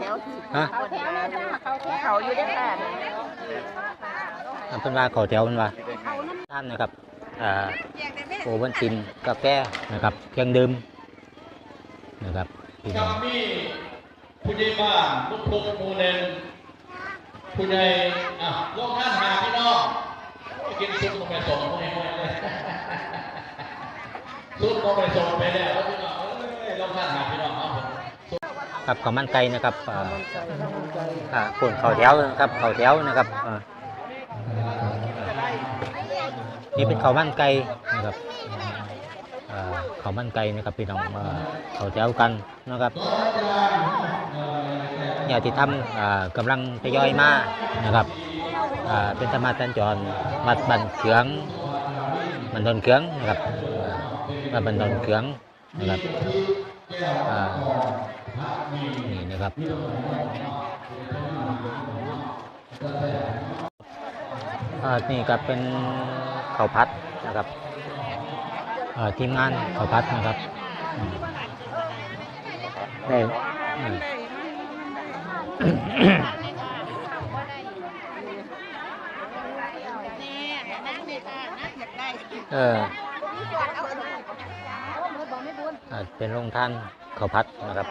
แถวฮะเขาแถวนะจ้าเขาแถวเขาอยู่ได้ค่ะอันเป็นว่าเขาแถวเป็นว่าท่านนะครับอ่าโอวันตินกาแฟนะครับเครื่องดื่มนะครับพี่น้กัอบงมีผู้ใหญ่บ้านลูกพงหมู่หนึ่งผู้ใหญ่อะลงท่านหาพี่น้องไปกินซุปลงไปส่งให้หมดเลยซุปลงไปส่งไปแล้ว กับข้าวมันไก่นะครับอ่าอ่าคนเขาแถวนะครับเขาแถวนะครับอ่านี่เป็นข้าวมันไก่นะครับอ่าข้าวมันไก่นะครับพี่น้องอ่าเขาแถวกันนะครับญาติธรรมอ่ากำลังทยอยมานะครับอ่าเป็นธรรมาจันจรวัดบันเขืองบันดอนเขืองนะครับอ่าวัดบันดอนเขืองนะครับ อ่านี่นะครับอ่านี่ก็เป็นข้าวพัดนะครับอ่าทีมงานข้าวพัดนะครับอืมได้เออ เป็นโรงท่านข้าวพัดนะครับ